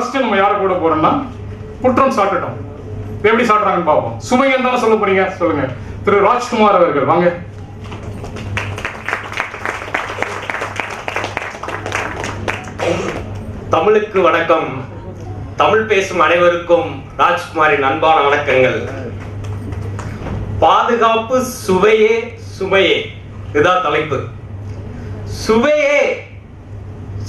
கூட போறோம்னா குற்றம் சாட்டட்டும். எப்படி சாட்டுறாங்கன்னு பார்ப்போம். சுமைன்னு தானே சொல்ல போறீங்க? சொல்லுங்க. திரு ராஜ்குமார் அவர்கள் வாங்க. தமிழுக்கு வணக்கம். தமிழ் பேசும் அனைவருக்கும் ராஜ்குமாரின் அன்பான வணக்கங்கள். பாதுகாப்பு சுவையே சுமையே. இதுதான் தலைப்பு. சுவையே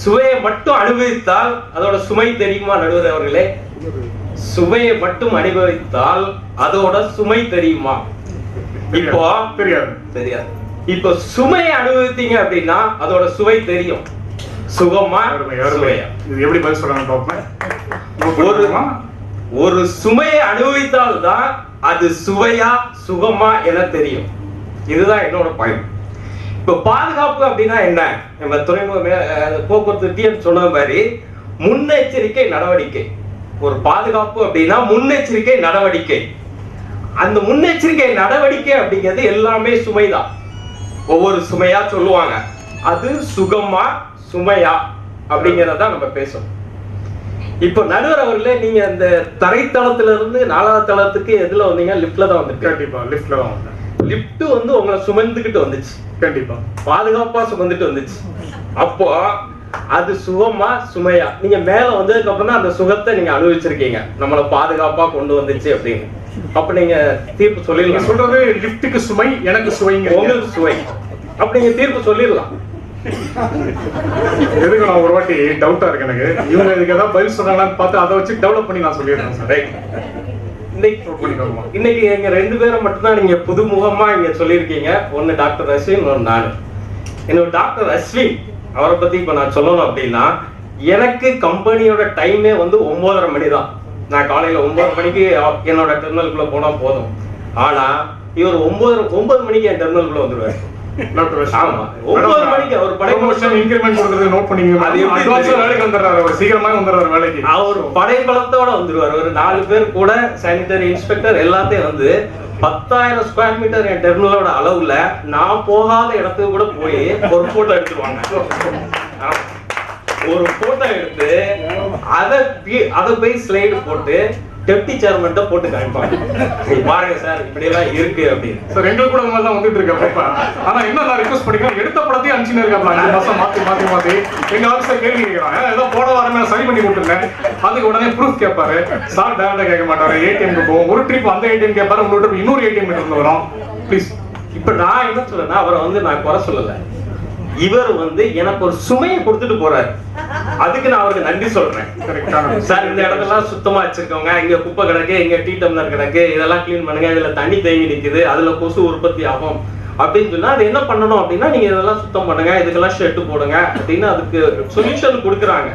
சுவையை மட்டும் அனுபவித்தால் அதோட சுமை தெரியுமா நடுவர் அவர்களே? சுவையை மட்டும் அனுபவித்தால் அதோட சுமை தெரியுமா? இப்போ தெரியாது. தெரியாது. இப்போ சுமையை அனுபவித்தீங்க அப்படின்னா அதோட சுவை தெரியும். சுகமா? சுவையா? இது எப்படி பதில் Note ஒரு? ஒரு சுமையை அனுபவித்தால் தான் அது சுவையா சுகமா என தெரியும். இதுதான் என்னோட பயன் இப்ப பாதுகாப்பு அப்படின்னா என்ன? நம்ம துறைமுக போக்குவரத்து டிஎம் சொன்ன மாதிரி முன்னெச்சரிக்கை நடவடிக்கை. ஒரு பாதுகாப்பு அப்படின்னா முன்னெச்சரிக்கை நடவடிக்கை. அந்த முன்னெச்சரிக்கை நடவடிக்கை அப்படிங்கிறது எல்லாமே சுமைதான். ஒவ்வொரு சுமையா சொல்லுவாங்க. அது சுகமா சுமையா அப்படிங்கிறத நம்ம பேசணும். இப்போ நடுவர் அவர்களே நீங்க அந்த தரைத்தளத்துல இருந்து நாலாவது தளத்துக்கு எதுல வந்தீங்க? லிப்ட்ல தான் வந்து கண்டிப்பா லிஃப்ட்ல தான் வந்தேன். லிஃப்ட் வந்து உங்களை சுமந்துக்கிட்டு வந்துச்சு. கண்டிப்பா. பாதுகாப்பா சுமந்துட்டு வந்துச்சு. அப்போ அது சுகமா சுமையா? நீங்க மேல வந்ததுக்கு அப்புறம் தான் அந்த சுகத்தை நீங்க அனுபவிச்சிருக்கீங்க. நம்மள பாதுகாப்பா கொண்டு வந்துச்சு அப்படின்னு. அப்ப நீங்க தீர்ப்பு சொல்லிடலாம். சொல்றது லிஃப்ட்டுக்கு சுமை எனக்கு சுவைங்க. உங்களுக்கு சுவை. அப்ப நீங்க தீர்ப்பு சொல்லிடலாம். எதுக்கு நான் ஒரு வாட்டி டவுட்டா இருக்கு எனக்கு? இவங்க இதுக்கு ஏதாவது பதில் சொன்னாங்களான்னு பார்த்து அதை வச்சு டெவலப் பண்ணி நான் சொல்லிடுறேன் சார். ரைட் இன்னைக்கு. இன்னைக்கு எங்க ரெண்டு பேரை மட்டும்தான் நீங்க புதுமுகமா இங்க சொல்லியிருக்கீங்க. ஒன்னு டாக்டர் அஸ்வின் ஒன்னு நானு. என்னோட டாக்டர் அஸ்வின் அவரை பத்தி இப்ப நான் சொல்லணும் அப்படின்னா எனக்கு கம்பெனியோட டைமே வந்து ஒன்பதரை மணி தான் நான் காலையில ஒன்பது மணிக்கு என்னோட டெர்மினலுக்குள்ள போனா போதும். ஆனா இவர் ஒன்பது ஒன்பது மணிக்கு என் டெர்மினலுக்குள்ள வந்துருவாரு. மணிக்கு அவர் படை- படைபலத்தோட வந்துருவார். ஒரு நாலு பேர் கூட சானிட்டரி இன்ஸ்பெக்டர் எல்லாத்தையும் வந்து பத்தாயிரம் ஸ்கொயர் மீட்டர் என் டெர்மினலோட அளவுல நான் போகாத இடத்துக்கு கூட போய் ஒரு போட்டோ எடுத்துருவாங்க. ஒரு போட்டோ எடுத்து அதை அதை போய் ஸ்லைடு போட்டு டெப்டி சேர்மன்ட்ட போட்டு காமிப்பாங்க பாருங்க சார் இப்படி எல்லாம் இருக்கு அப்படின்னு சார், எங்களுக்கு கூட மாதிரி தான் வந்துட்டு இருக்கு ஆனா என்ன நான் ரிக்வஸ்ட் பண்ணிக்கிறேன், எடுத்த படத்தையும் அனுப்பிச்சுன்னு இருக்காப்ல, அஞ்சு மாசம் மாத்தி, மாத்தி, மாத்தி. எங்க officer கேள்வி கேட்கிறான். ஏதோ போன வாரமே சரி பண்ணி கொடுத்துருந்தேன். அதுக்கு உடனே ப்ரூஃப் கேட்பாரு. சார் டேரக்டா கேட்க மாட்டாரு. ஏடிஎம் போவோம். ஒரு ட்ரிப் அந்த ஏடிஎம் கேட்பாரு, இன்னொரு trip இன்னொரு ஏடிஎம் இருந்து வரும். ப்ளீஸ் இப்ப நான் என்ன சொல்றேன்னா அவரை வந்து நான் குறை சொல்லலை இவர் வந்து எனக்கு ஒரு சுமையை கொடுத்துட்டு போறாரு. அதுக்கு நான் அவருக்கு நன்றி சொல்றேன். சார் இந்த இடத்தெல்லாம் சுத்தமா வச்சிருக்கோங்க இங்க குப்பை கிடக்கு இங்க டீ டம்ளர் கிடக்கு இதெல்லாம் க்ளீன் பண்ணுங்க. இதுல தண்ணி தேங்கி நிக்குது அதுல கொசு உற்பத்தி ஆகும். அப்படின்னு சொன்னா அது என்ன பண்ணணும் அப்படின்னா நீங்க இதெல்லாம் சுத்தம் பண்ணுங்க இதுக்கெல்லாம் ஷெட்டு போடுங்க அப்படின்னு அதுக்கு சொல்யூஷன் கொடுக்குறாங்க.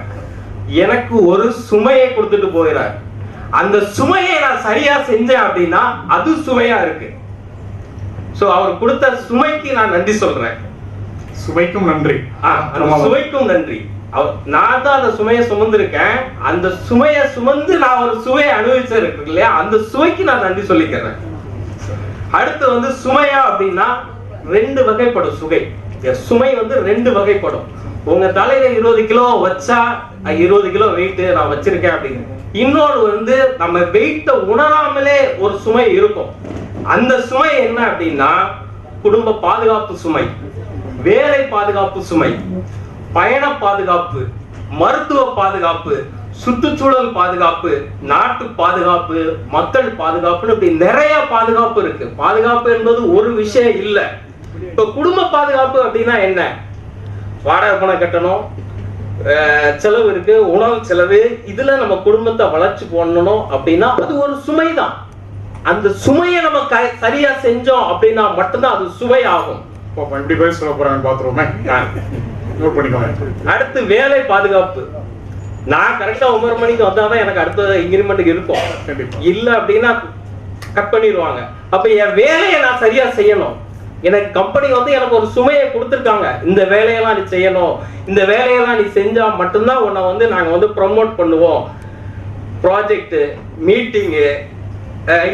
எனக்கு ஒரு சுமையை கொடுத்துட்டு போகிறார் அந்த சுமையை நான் சரியா செஞ்சேன் அப்படின்னா அது சுவையா இருக்கு. சோ அவர் கொடுத்த சுமைக்கு நான் நன்றி சொல்றேன். சுவைக்கும் நன்றி. சுவைக்கும் நன்றி. நான் தான் அந்த சுமையை சுமந்திருக்கேன். அந்த சுமையை சுமந்து நான் ஒரு சுவையை அனுபவிச்சிருக்கேன் இல்லையா? அந்த சுவைக்கு நான் நன்றி சொல்லிக்கிறேன். அடுத்து வந்து சுமையா அப்படின்னா ரெண்டு வகைப்படும் சுகை. சுமை வந்து ரெண்டு வகைப்படும். உங்க தலையில இருபது கிலோ வச்சா இருபது கிலோ வெயிட் நான் வச்சிருக்கேன் அப்படின்னு. இன்னொரு வந்து நம்ம வெயிட்ட உணராமலே ஒரு சுமை இருக்கும். அந்த சுமை என்ன அப்படின்னா குடும்ப பாதுகாப்பு சுமை. வேலை பாதுகாப்பு சுமை பயண பாதுகாப்பு மருத்துவ பாதுகாப்பு சுற்றுச்சூழல் பாதுகாப்பு நாட்டு பாதுகாப்பு மக்கள் பாதுகாப்புன்னு இப்படி நிறைய பாதுகாப்பு இருக்கு. பாதுகாப்பு என்பது ஒரு விஷயம் இல்லை. இப்ப குடும்ப பாதுகாப்பு அப்படின்னா என்ன? வாடகை பணம் கட்டணும் செலவு இருக்கு உணவு செலவு இதுல நம்ம குடும்பத்தை வளர்ச்சி பண்ணணும் அப்படின்னா அது ஒரு சுமை தான் அந்த சுமையை நம்ம க- சரியா செஞ்சோம் அப்படின்னா மட்டும்தான் அது சுவை ஆகும் பாப்போம், எப்படி பதில் சொல்ல போறாங்கன்னு பாத்துருவோமே? நோட் பண்ணிக்கோங்க. அடுத்து வேலை பாதுகாப்பு. நான் கரெக்டா ஒன்பது மணிக்கு வந்தாதான் எனக்கு அடுத்த இன்கிரிமெண்ட் இருக்கும். இல்ல அப்படின்னா கட் பண்ணிடுவாங்க. அப்ப என் வேலையை நான் சரியா செய்யணும். எனக்கு கம்பெனி வந்து எனக்கு ஒரு சுமையை கொடுத்துருக்காங்க. இந்த வேலையெல்லாம் நீ செய்யணும். இந்த வேலையெல்லாம் நீ செஞ்சா மட்டும்தான் உன்னை வந்து நாங்க வந்து ப்ரொமோட் பண்ணுவோம். ப்ராஜெக்ட் மீட்டிங்கு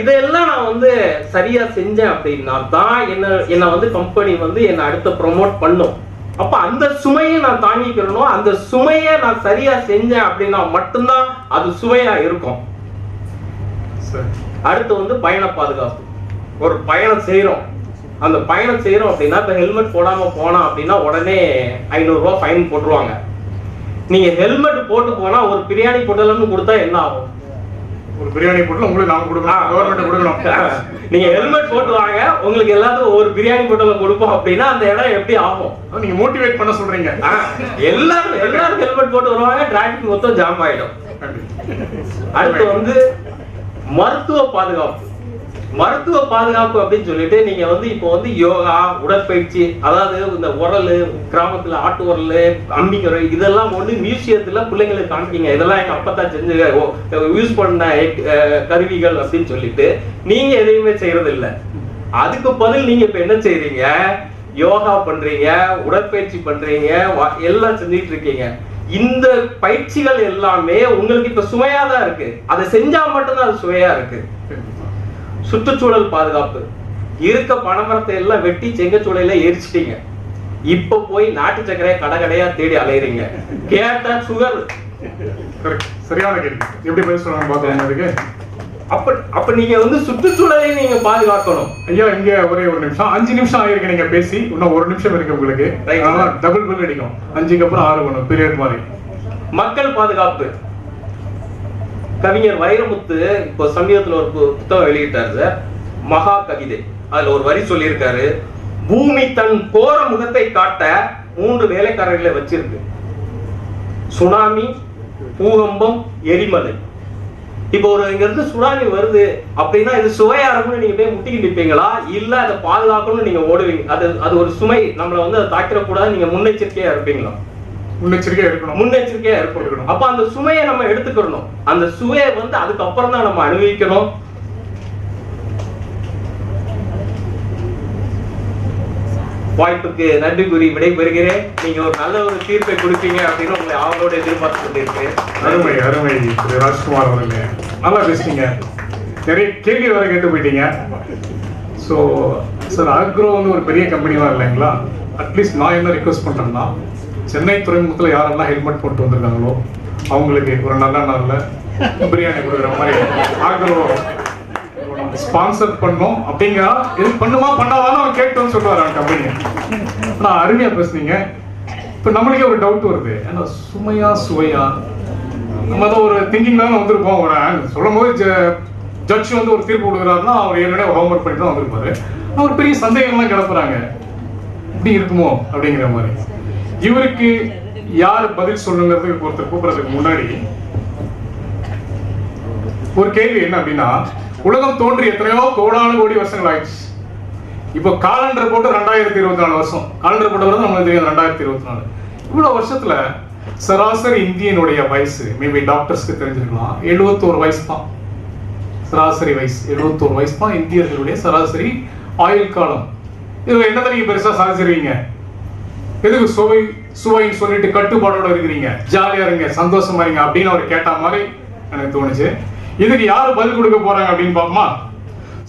இதெல்லாம் நான் வந்து சரியா செஞ்சேன் அப்படின்னா தான் என்ன என்னை வந்து கம்பெனி வந்து என்னை அடுத்து ப்ரொமோட் பண்ணும். அப்ப அந்த சுமையை நான் தாங்கிக்கிறணும் அந்த சுமையை நான் சரியா செஞ்சேன் அப்படின்னா மட்டும்தான் அது சுமையா இருக்கும். அடுத்து வந்து பயண பாதுகாப்பு. ஒரு பயணம் செய்றோம். அந்த பயணம் செய்றோம் அப்படின்னா இப்ப ஹெல்மெட் போடாம போனா அப்படின்னா உடனே ஐநூறு ரூபாய் ஃபைன் போட்டுருவாங்க. நீங்க ஹெல்மெட் போட்டு போனா ஒரு பிரியாணி பொட்டலம்னு கொடுத்தா என்ன ஆகும்? ஒரு பிரியாணி போட்டு உங்களுக்கு நாம கொடுக்கணும். கவர்மெண்ட் கொடுக்கணும். நீங்க ஹெல்மெட் போட்டு வாங்க. உங்களுக்கு எல்லாத்துக்கும் ஒரு பிரியாணி பொட்டலம் கொடுப்போம் அப்படின்னா அந்த இடம் எப்படி ஆகும்? நீங்க மோட்டிவேட் பண்ண சொல்றீங்க. எல்லாரும் எல்லாரும் ஹெல்மெட் போட்டு வருவாங்க. டிராபிக் மொத்தம் ஜாம் ஆயிடும். அடுத்து வந்து மருத்துவ பாதுகாப்பு. மருத்துவ பாதுகாப்பு அப்படின்னு சொல்லிட்டு நீங்க வந்து இப்போ வந்து யோகா உடற்பயிற்சி அதாவது இந்த உரல் கிராமத்துல ஆட்டு உரல் அம்பிக்கரை இதெல்லாம் வந்து மியூசியத்துல பிள்ளைங்களுக்கு காமிக்கீங்க இதெல்லாம் எங்க அப்பா தான் செஞ்சு யூஸ் பண்ண கருவிகள் அப்படின்னு சொல்லிட்டு நீங்க எதையுமே செய்யறது இல்ல அதுக்கு பதில் நீங்க இப்ப என்ன செய்றீங்க? யோகா பண்றீங்க உடற்பயிற்சி பண்றீங்க எல்லாம் செஞ்சுட்டு இருக்கீங்க. இந்த பயிற்சிகள் எல்லாமே உங்களுக்கு இப்ப சுவையா தான் இருக்கு. அதை செஞ்சா மட்டும்தான் அது சுவையா இருக்கு. சுற்றுச்சூழல் பாதுகாப்பு. இருக்க பனைமரத்தை எல்லாம் வெட்டி செங்கச்சூளையில எரிச்சிட்டீங்க. இப்ப போய் நாட்டு சக்கரையை கடை கடையா தேடி அலையறீங்க. கேட்டா சுகர். சரியான கேள்வி. எப்படி பாக்கலாம் அதுக்கு அப்ப அப்ப நீங்க வந்து சுற்றுச்சூழலை நீங்க பாதுகாக்கணும். ஐயா இங்க ஒரே ஒரு நிமிஷம். அஞ்சு நிமிஷம் ஆயிருக்கு நீங்க பேசி. இன்னும் ஒரு நிமிஷம் இருக்கு உங்களுக்கு. டபுள் பில் அடிக்கும். அஞ்சுக்கு அப்புறம் ஆறு பண்ணும். பீரியட் மாதிரி. மக்கள் பாதுகாப்பு. கவிஞர் வைரமுத்து இப்போ சமீபத்துல ஒரு பு- புத்தகம் வெளியிட்டார் சார். மகா கவிதை. அதுல ஒரு வரி சொல்லியிருக்காரு. பூமி தன் கோர முகத்தை காட்ட மூன்று வேலைக்காரர்களை வச்சிருக்கு. சுனாமி பூகம்பம் எரிமலை. இப்போ ஒரு இங்க இருந்து சுனாமி வருது அப்படின்னா இது சுவையா இருக்கும்னு நீங்க போய் முட்டிக்கிட்டு நிப்பீங்களா இல்ல அதை பாதுகாக்கணும்னு நீங்க ஓடுவீங்க. அது அது ஒரு சுமை. நம்மள வந்து அதை தாக்கிடக்கூடாது நீங்க முன்னெச்சரிக்கையா இருப்பீங்களா? முன்னெச்சரிக்கையா இருக்கணும். முன்னெச்சரிக்கையா இருக்கணும். அப்ப அந்த சுமையை நம்ம எடுத்துக்கணும் அந்த சுவையை வந்து அதுக்கப்புறம் தான் நம்ம அனுபவிக்கணும். வாய்ப்புக்கு நன்றி கூறி விடைபெறுகிறேன். நீங்க ஒரு நல்ல ஒரு தீர்ப்பை கொடுப்பீங்க அப்படின்னு உங்களை அவங்களோட எதிர்பார்த்து கொண்டிருக்கேன் அருமை அருமை. திரு ராஜ்குமார் அவர்களே நல்லா பேசுனீங்க. நிறைய கேள்வி வர கேட்டு போயிட்டீங்க. ஸோ சார் அக்ரோ வந்து ஒரு பெரிய கம்பெனிலாம் இல்லைங்களா? அட்லீஸ்ட் நான் என்ன ரிக்வஸ்ட் பண்றேன்னா சென்னை துறைமுகத்தில் யாரெல்லாம் ஹெல்மெட் போட்டு வந்திருக்காங்களோ அவங்களுக்கு ஒரு நல்ல நாளில் பிரியாணி கொடுக்குற மாதிரி ஸ்பான்சர் பண்ணோம் அப்படிங்கிறா இது பண்ணுமா பண்ணாதாலும் அவன் கேட்டோம்னு சொல்லுவார் அவன் கம்பெனி நான் அருமையாக பேசுனீங்க. இப்போ நம்மளுக்கே ஒரு டவுட் வருது. ஏன்னா சுமையா சுவையா? நம்ம தான் ஒரு திங்கிங் தானே வந்திருப்போம் ஒரு சொல்லும் போது ஜட்ஜ் வந்து ஒரு தீர்ப்பு கொடுக்குறாருன்னா அவர் ஏற்கனவே ஹோம்ஒர்க் பண்ணி தான் வந்திருப்பாரு. அவர் பெரிய சந்தேகம்லாம் கிளப்புறாங்க. இப்படி இருக்குமோ அப்படிங்கிற மாதிரி. இவருக்கு யார் பதில் சொல்லுங்கிறதுக்கு ஒருத்தர் கூப்பிடுறதுக்கு முன்னாடி ஒரு கேள்வி என்ன அப்படின்னா உலகம் தோன்றி எத்தனையோ கோடான கோடி வருஷங்கள் ஆயிடுச்சு. இப்போ காலண்டர் போட்டு ரெண்டாயிரத்தி இருபத்தி நாலு வருஷம். காலண்டர் போட்டு வரது நம்மளுக்கு தெரியாது ரெண்டாயிரத்தி இருபத்தி நாலு. இவ்வளோ வருஷத்துல சராசரி இந்தியனுடைய வயசு மேபி டாக்டர்ஸ்க்கு தெரிஞ்சிருக்கலாம் எழுபத்தோரு வயசு தான். சராசரி வயசு எழுபத்தோரு வயசு தான் இந்தியர்களுடைய சராசரி ஆயுள் காலம். இதில் என்னதான் நீங்க பெருசா சாதிச்சிருவீங்க எதுக்கு சுவை சுவைன்னு சொல்லிட்டு கட்டுப்பாடோட இருக்கிறீங்க. ஜாலியா இருங்க சந்தோஷமா இருங்க அப்படின்னு அவர் கேட்ட மாதிரி எனக்கு தோணுச்சு. இதுக்கு யாரு பதில் கொடுக்க போறாங்க அப்படின்னு பாப்போமா